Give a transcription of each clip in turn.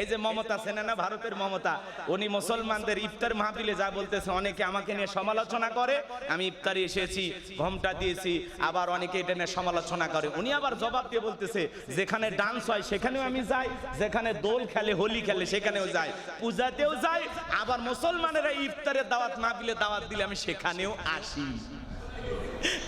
এই যে মমতা সেনা না, ভারতের মমতা, উনি মুসলমানদের ইফতার মাহফিলে যা বলতেছে, অনেকে আমাকে নিয়ে সমালোচনা করে, আমি ইফতারে এসেছি, ঘমটা দিয়েছি, আবার অনেকে এটা নিয়ে সমালোচনা করে। উনি আবার জবাব দিয়ে বলতেছে, যেখানে ডান্স হয়, সেখানেও আমি যাই, যেখানে দোল খেলে, হোলি খেলে, সেখানেও যাই, পূজাতেও যাই, আবার মুসলমানেরা ইফতারের দাওয়াত মাহফিলে দাওয়াত দিলে আমি সেখানেও আসি।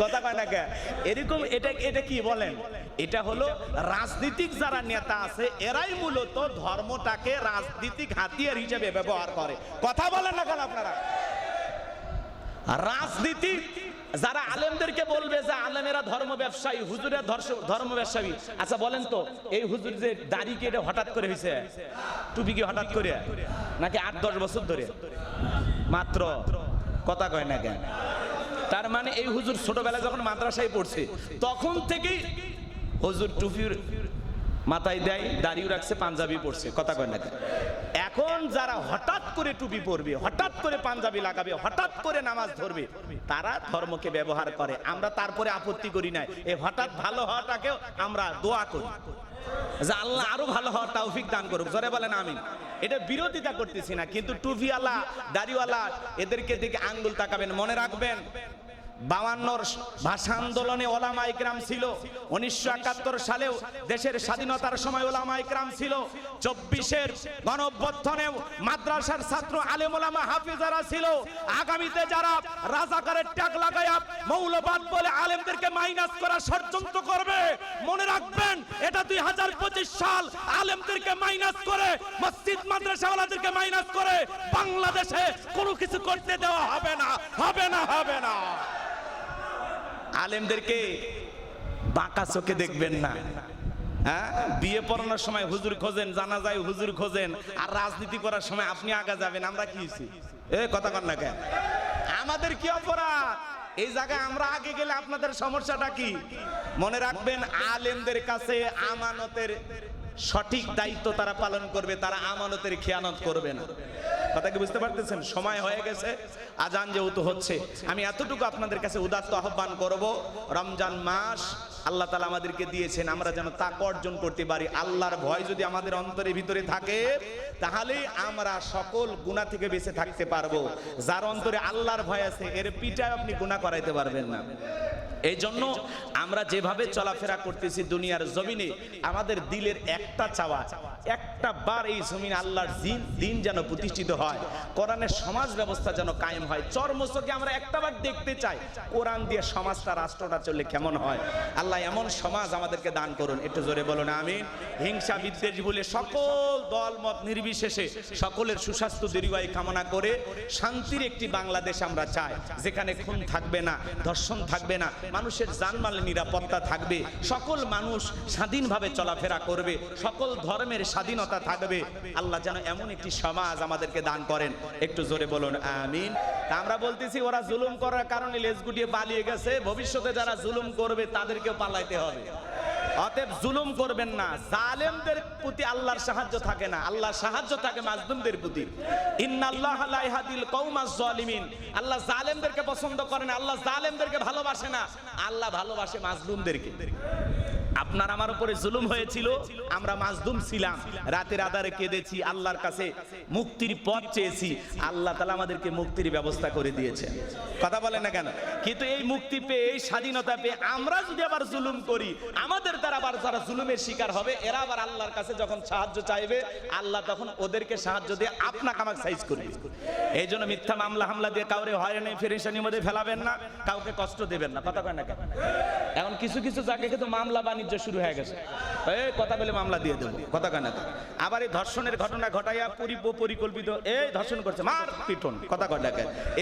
কথা কয় না এরকম, এটা এটা কি বলেন? এটা হলো রাজনীতিক যারা নেতা আছে, এরাই মূলত ধর্মটাকে রাজনীতিক হাতিয়ার হিসেবে ব্যবহার করে। কথা বলেন না কেন আপনারা? রাজনীতি যারা আলেমদেরকে বলবে যে আলেমেরা ধর্ম ব্যবসায়ী, হুজুরের ধর্ম ব্যবসায়ী। আচ্ছা বলেন তো, এই হুজুর যে দাড়ি কেটে হঠাৎ করে হয়েছে টুপি কি হঠাৎ করে? নাকি আট, দশ বছর ধরে? মাত্র, কথা কয় না কেন? তার মানে এই হুজুর ছোটবেলায় যখন মাদ্রাসায় পড়ছে, তখন থেকেই হুজুর টুপির মাথায় দেয়, দাড়িও রাখছে, পাঞ্জাবি পড়ছে কথা কয় না এখন যারা হঠাৎ করে টুপি পরবে, হঠাৎ করে পাঞ্জাবি লাগাবে, হঠাৎ করে নামাজ ধরবে, তারা ধর্মকে ব্যবহার করে। আমরা তারপরে আপত্তি করি না এই হঠাৎ ভালো হওয়াটাকেও আমরা দোয়া করি। যে আল্লাহ আরও ভালো হওয়ার তৌফিক দান করুক। জরে বলেন আমি এটা বিরোধিতা করতেছি না, কিন্তু টুপিওয়ালা দাড়িওয়ালা, এদেরকে দিকে আঙ্গুল তাকাবেন, মনে রাখবেন। বাউান্নর ভাষা আন্দোলনে ওলামা ইকরাম ছিল। উনিশশো একাত্তর সালেও দেশের স্বাধীনতার সময় ওলামা ইকরাম ছিল। চব্বিশের গণঅভ্যর্থনেও মাদ্রাসার ছাত্র আলেম ওলামা হাফিজারা ছিল, আগামীতে যারা রাজাকারের ট্যাগ লাগায়া মৌলবাদ বলে আলেমদেরকে মাইনাস করা ষড়যন্ত্র করবে, মনে রাখবেন, এটা দুই হাজার পঁচিশ সাল আলেমদেরকে মাইনাস করে, মসজিদ মাদ্রাসাওয়ালাদেরকে মাইনাস করে, বাংলাদেশে কোনো কিছু করতে দেওয়া হবে না হবে না হবে না। আলেমদেরকে বাঁকা চোখে দেখবেন না। হ্যাঁ? বিয়ে পড়ানোর সময় হুজুর খোঁজেন জানা যায় হুজুর খোঁজেন, আর রাজনীতি করার সময় আপনি আগা যাবেন, আমরা কি? এ, কথা কর না কেন? আমাদের কি অপরাধ? এই জায়গায় আমরা আগে গেলে আপনাদের সমস্যাটা কি? মনে রাখবেন, আলেমদের কাছে আমানতের সঠিক দায়িত্ব তারা পালন করবে, তারা আমানতের খেয়ানত করবে না। কথা কি বুঝতে পারতেছেন? সময় হয়ে গেছে, আজান যেহেতু হচ্ছে, আমি এতটুকু আপনাদের কাছে উদাত্ত আহ্বান করব। রমজান মাস, আল্লাহ তালা আমাদেরকে দিয়েছেন, আমরা যেন তা অর্জন করতে পারি। আল্লাহর ভয় যদি আমাদের অন্তরের ভিতরে থাকে, তাহলেই আমরা সকল গুণা থেকে বেঁচে থাকতে পারব। যার অন্তরে আল্লাহর ভয় আছে, এর পিঠায় আপনি গুণা করাইতে পারবেন না। এই জন্য আমরা যেভাবে চলাফেরা করতেছি দুনিয়ার জমিনে, আমাদের দিলের একটা চাওয়া, একটা বার এই জমিন আল্লাহর দিন দিন যেন প্রতিষ্ঠিত হয়, কোরআনের সমাজ ব্যবস্থা যেন কায়েম হয় চর্মসকে আমরা একটা বার দেখতে চাই, কোরআন দিয়ে সমাজটা, রাষ্ট্রটা চললে কেমন হয়? আল্লাহ এমন সমাজ আমাদেরকে দান করুন, একটু জোরে বলুন, আমিন। হিংসা, বিদ্বেষ বলে সকল দল, মত নির্বিশেষে সকলের সুস্বাস্থ্য, দীর্ঘায়ু কামনা করে শান্তির একটি বাংলাদেশ আমরা চাই, যেখানে খুন থাকবে না, ধর্ষণ থাকবে না মানুষের জানমালের নিরাপত্তা থাকবে, সকল মানুষ স্বাধীনভাবে চলাফেরা করবে, সকল ধর্মের স্বাধীনতা থাকবে। আল্লাহ যেন এমন একটি সমাজ আমাদেরকে দান করেন। একটু জোরে বলুন, আমিন। আমরা বলতেছি, ওরা জুলুম করার কারণে লেজ গুটিয়ে পালিয়ে গেছে। ভবিষ্যতে যারা জুলুম করবে, তাদেরকেও পালাইতে হবে। অতএব জুলুম করবেন না। জালেমদের প্রতি আল্লাহর সাহায্য থাকে না। আল্লাহর সাহায্য থাকে মাজলুমদের প্রতি। ইন্নাল্লাহ লা কওমাজ জালিমিন আল্লাহ জালেমদেরকে পছন্দ করে না। আল্লাহ জালেমদেরকে ভালোবাসে না। আল্লাহ ভালোবাসে মাজলুমদেরকে। আপনার আমার উপরে জুলুম হয়েছিল, আমরা মাজলুম ছিলাম। রাতের আধারে কেঁদেছি, আল্লাহর কাছে মুক্তির পথ চেয়েছি। আল্লাহ তালা আমাদেরকে মুক্তির ব্যবস্থা করে দিয়েছে। কথা বলেন না কেন? কিন্তু এই মুক্তি পেয়ে, এই স্বাধীনতা পেয়ে আমরা যদি আবার জুলুম করি, আমাদের দ্বারা আবার যারা জুলুমের শিকার হবে, এরা আবার আল্লাহর কাছে যখন সাহায্য চাইবে, আল্লাহ তখন ওদেরকে সাহায্য দিয়ে আপনাকে আমাকে সাইজ করবে এই জন্য মিথ্যা মামলা হামলা দিয়ে কাউরে হয়রানি ফেরেশানির মধ্যে ফেলাবেন না, কাউকে কষ্ট দেবেন না। কথা কয় না কেন? এখন কিছু কিছু জায়গায় কিন্তু মামলা বাণিজ্য শুরু হয়ে গেছে। এই কথা বলে মামলা দিয়ে দেবো, কথা কেন? আবার এই ধর্ষণের ঘটনা ঘটাইয়া পরি পরিকল্পিত এই ধর্ষণ করছে, মার পিটন, কথা না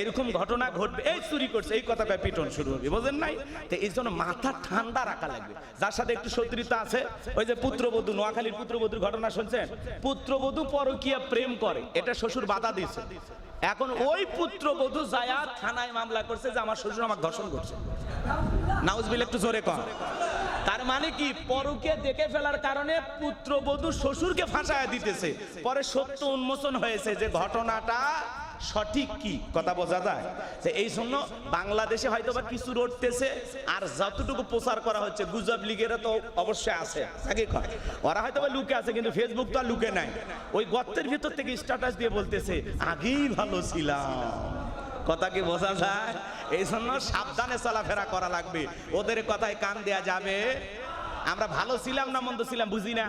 এরকম ঘটনা ঘটবে, এই চুরি করছে, এই কথা কয় পিটন শুরু হবে, বোঝেন নাই? তো এই জন্য মাথা ঠান্ডা রাখা লাগবে। যার সাথে একটু শত্রুতা আছে, ওই যে পুত্রবধূ, নোয়াখালীর পুত্রবধূর ঘটনা শুনছেন? পুত্রবধূ পরকীয়া প্রেম করে, এটা শ্বশুর বাধা দিয়েছে। এখন ওই পুত্রবধূ যায়া থানায় মামলা করছে যে আমার শ্বশুর আমাকে ধর্ষণ করছে। নাউজবিল একটু জোরে কম তার মানে কি? পরকে দেখে ফেলার কারণে পুত্রবধূ শ্বশুরকে ফাঁসায় দিতেছে। পরে সত্য উন্মোচন হয়েছে যে ঘটনাটা সঠিক কি? কথা বোঝা যায়? যে এই জন্য বাংলাদেশে হয়তো বা কিছু রটতেছে, আর যতটুকু প্রচার করা হচ্ছে, গুজব লীগের তো অবশ্যই আছে। কয়। ওরা হয়তো বা লুকে আছে, কিন্তু ফেসবুক তো আর লুকে নাই। ওই গর্তের ভিতর থেকে স্ট্যাটাস দিয়ে বলতেছে, আগেই ভালো ছিলাম। কথা কি বোঝা যায়? এই জন্য সাবধানে চলাফেরা করা লাগবে। ওদের কথায় কান দেয়া যাবে। আমরা ভালো ছিলাম না মন্দ ছিলাম, বুঝি না?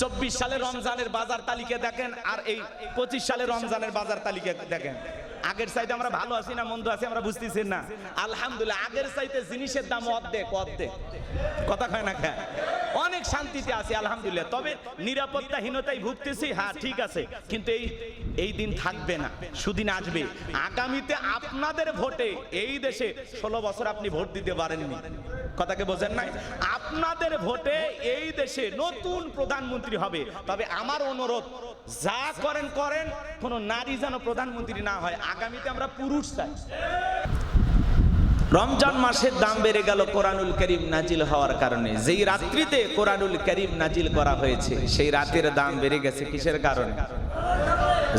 চব্বিশ সালে রমজানের বাজার তালিকা দেখেন, আর এই পঁচিশ সালে রমজানের বাজার তালিকা দেখেন। আগের চাইতে আমরা ভালো আছি না মন্দ আছি আমরা বুঝতেছি না? আলহামদুলিল্লাহ, আগের চাইতে জিনিসের দাম অর্ধেক অর্ধেক। কথা কয় না খায় অনেক শান্তিতে আছি, আলহামদুলিল্লাহ। তবে নিরাপত্তাহীনতায় ভুগতেছি হ্যাঁ ঠিক আছে। কিন্তু এই এই দিন থাকবে না, সুদিন আসবে। আগামীতে আপনাদের ভোটে এই দেশে ষোলো বছর আপনি ভোট দিতে পারেননি। কথাকে বোঝেন নাই? আপনাদের ভোটে এই দেশে নতুন প্রধানমন্ত্রী হবে। তবে আমার অনুরোধ, যা করেন করেন, কোনো নারী যেন প্রধানমন্ত্রী না হয়। আগামীতে আমরা পুরুষ চাই। রমজান মাসের দাম বেড়ে গেল কোরআনুল করিম নাজিল হওয়ার কারণে। যেই রাত্রিতে কোরআনুল করিম নাজিল করা হয়েছে, সেই রাতের দাম বেড়ে গেছে কিসের কারণে?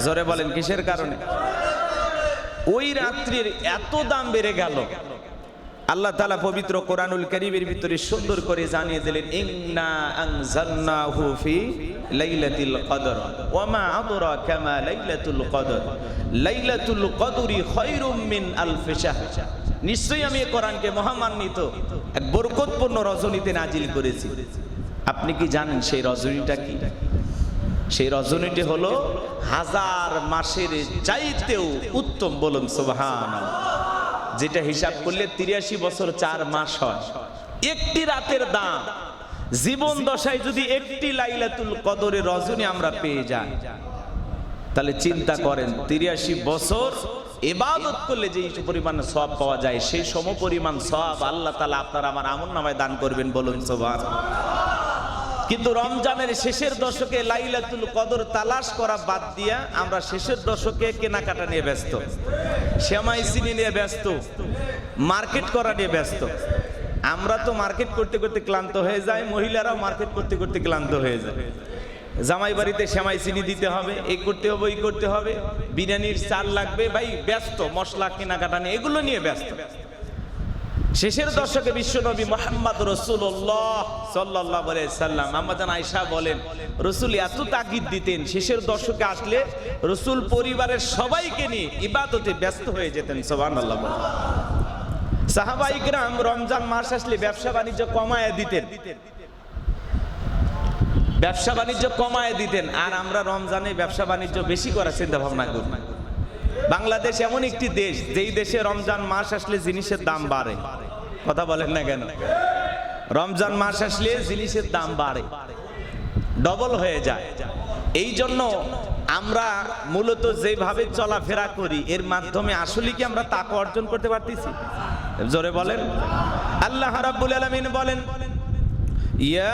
জোরে বলেন, কিসের কারণে? ওই রাত্রির এত দাম বেড়ে গেল। আল্লাহ তালা পবিত্র কোরআনুল করিমের ভিতরে সুন্দর করে জানিয়ে দিলেন, ইন্না আনজালনাহু ফি লাইলাতুল কদর ওয়ামা আদরাকা মা লাইলাতুল কদর, লাইলাতুল কদরি খায়রুম মিন আলফ শাহর। নিশ্চয়ই আমি কোরআনকে মহামান্বিত, এক বরকতপূর্ণ রজনীতে নাজিল করেছি। আপনি কি জানেন সেই রজনীটা কি? সেই রজনীটি হলো হাজার মাসের চাইতেও উত্তম বলুন সুবহান যেটা হিসাব করলে তিরাশি বছর চার মাস হয়। একটি রাতের দাম জীবন দশায় যদি একটি লাইলাতুল কদরে রজনী আমরা পেয়ে যাই, তাহলে চিন্তা করেন, তিরাশি বছর এবাদত করলে যে পরিমাণ সব পাওয়া যায়, সেই সম পরিমাণ সব আল্লাহ তালা আপনার আমার আমন নামায় দান করবেন বলুন সোভান কিন্তু রমজানের শেষের দশকে লাইলাতুল কদর তালাশ করা বাদ দিয়া আমরা শেষের দশকে কেনাকাটা নিয়ে ব্যস্ত শ্যামাই চিনি নিয়ে ব্যস্ত, মার্কেট করা নিয়ে ব্যস্ত। আমরা তো মার্কেট করতে করতে ক্লান্ত হয়ে যাই, মহিলারাও মার্কেট করতে করতে ক্লান্ত হয়ে যায়। জামাই বাড়িতে শ্যামাই চিনি দিতে হবে এই করতে হবে, ওই করতে হবে, বিরিয়ানির চাল লাগবে, ভাই ব্যস্ত, মশলা কেনাকাটা নিয়ে, এগুলো নিয়ে ব্যস্ত ব্যস্ত। শেষের দশকে বিশ্বনবী মোহাম্মদ রসুল্লাহ সাল্লাহ সাল্লাম আমাদান আয়সা বলেন, রসুল এত তাগিদ দিতেন, শেষের দশকে আসলে রসুল পরিবারের সবাইকে নিয়ে ইবাদতে ব্যস্ত হয়ে যেতেন সোবান আল্লাহ সাহাবাইকরাম রমজান মাস আসলে ব্যবসা বাণিজ্য কমায় দিতেন। ব্যবসা বাণিজ্য কমায় দিতেন, আর আমরা রমজানে ব্যবসা বাণিজ্য বেশি করার চিন্তা ভাবনা করি। বাংলাদেশ এমন একটি দেশ, যেই দেশে রমজান মাস আসলে জিনিসের দাম বাড়ে। কথা বলেন না কেন? রমজান মাস আসলে জিনিসের দাম বাড়ে। ডবল হয়ে যায়। এই জন্য আমরা মূলত যেভাবে চলাফেরা করি, এর মাধ্যমে আসলে কি আমরা তাকে অর্জন করতে পারতেছি? জোরে বলেন। আল্লাহ রাব্বুল আলামিন বলেন, ইয়া